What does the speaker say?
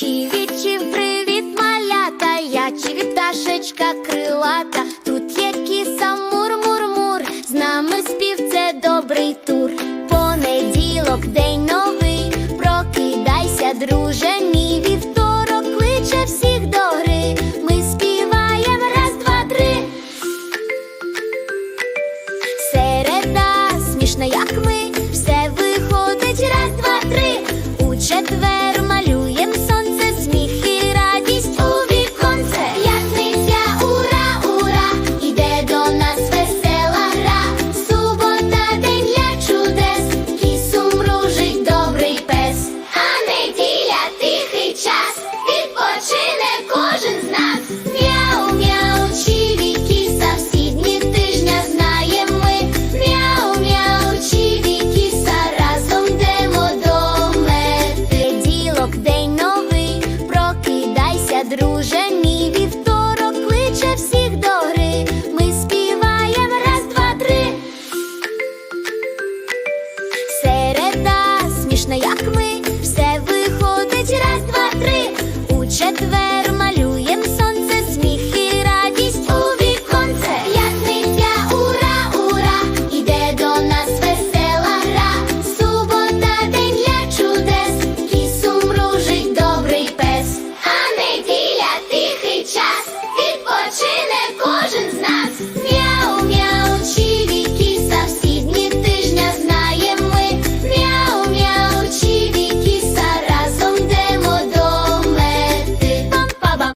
Чіві-чів, привіт, малята, я чіві пташечка крилата. Тут є кіса мур-мур-мур, з нами спів це добрий тур. Понеділок, день новий, прокидайся, друже мій вівторок кличе всіх до гри. Ми співаємо раз, два, три. Середа, смішна, як ми, смішна, як ми.